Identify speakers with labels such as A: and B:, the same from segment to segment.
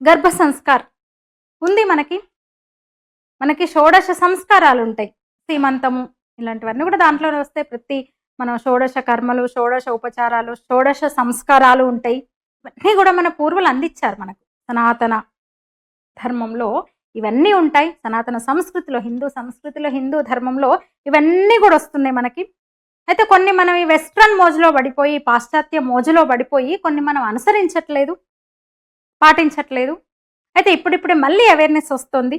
A: గర్భ సంస్కార్ ఉంది మనకి. మనకి షోడశ సంస్కారాలు ఉంటాయి సీమంతము ఇలాంటివన్నీ కూడా దాంట్లోనే వస్తాయి. ప్రతి మన షోడశ కర్మలు షోడశ ఉపచారాలు షోడశ సంస్కారాలు ఉంటాయి. ఇవన్నీ కూడా మన పూర్వులు అందించారు మనకు. సనాతన ధర్మంలో ఇవన్నీ ఉంటాయి. సనాతన సంస్కృతిలో హిందూ సంస్కృతిలో హిందూ ధర్మంలో ఇవన్నీ కూడా వస్తున్నాయి మనకి. అయితే కొన్ని మనం ఈ వెస్ట్రన్ మోజులో పడిపోయి పాశ్చాత్య మోజులో పడిపోయి కొన్ని మనం అనుసరించట్లేదు. పాటించట్లేదు. అయితే ఇప్పుడిప్పుడే మళ్ళీ అవేర్నెస్ వస్తుంది.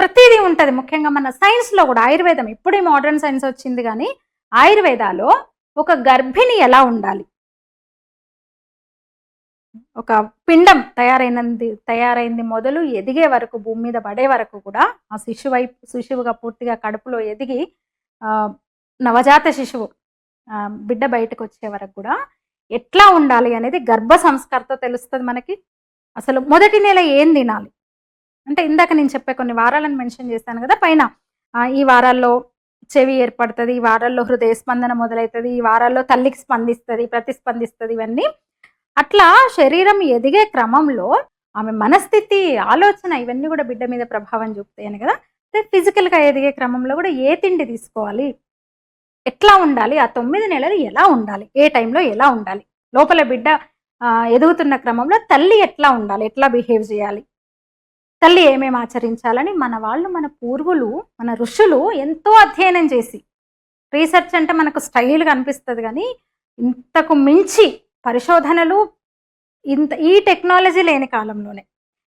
A: ప్రతిదీ ఉంటుంది ముఖ్యంగా మన సైన్స్లో కూడా ఆయుర్వేదం. ఇప్పుడే మోడర్న్ సైన్స్ వచ్చింది కానీ ఆయుర్వేదాలో ఒక గర్భిణి ఎలా ఉండాలి? ఒక పిండం తయారైనది తయారైంది మొదలు ఎదిగే వరకు భూమి మీద పడే వరకు కూడా ఆ శిశువై శిశువుగా పూర్తిగా కడుపులో ఎదిగి ఆ, నవజాత శిశువు ఆ, బిడ్డ బయటకు వచ్చే వరకు కూడా ఎట్లా ఉండాలి అనేది గర్భ సంస్కారతో తెలుస్తుంది మనకి. అసలు మొదటి నెల ఏం తినాలి? అంటే ఇందాక నేను చెప్పే కొన్ని వారాలను మెన్షన్ చేశాను కదా పైన. ఈ వారాల్లో చెవి ఏర్పడుతుంది ఈ వారాల్లో హృదయ స్పందన మొదలవుతుంది ఈ వారాల్లో తల్లికి స్పందిస్తుంది ప్రతిస్పందిస్తుంది ఇవన్నీ. అట్లా శరీరం ఎదిగే క్రమంలో ఆమె మనస్థితి ఆలోచన ఇవన్నీ కూడా బిడ్డ మీద ప్రభావం చూపుతాయని కదా. అయితే ఫిజికల్గా ఎదిగే క్రమంలో కూడా ఏ తిండి తీసుకోవాలి? ఎట్లా ఉండాలి? ఆ తొమ్మిది నెలలు ఎలా ఉండాలి? ఏ టైంలో ఎలా ఉండాలి? లోపల బిడ్డ ఎదుగుతున్న క్రమంలో తల్లి ఎట్లా ఉండాలి? ఎట్లా బిహేవ్ చేయాలి? తల్లి ఏమేమి ఆచరించాలని మన వాళ్ళు మన పూర్వులు మన ఋషులు ఎంతో అధ్యయనం చేసి రీసెర్చ్ అంటే మనకు స్టైల్గా అనిపిస్తుంది కానీ ఇంతకు మించి పరిశోధనలు ఇంత ఈ టెక్నాలజీ లేని కాలంలోనే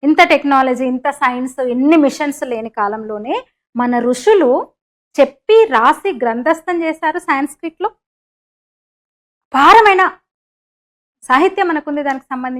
A: ఇంత టెక్నాలజీ ఇంత సైన్స్ ఎన్ని మిషన్స్ లేని కాలంలోనే మన ఋషులు చెప్పి రాసి గ్రంథస్థం చేశారు సాంస్క్రిట్లో. భారమైన సాహిత్యం మనకుంది దానికి సంబంధించి.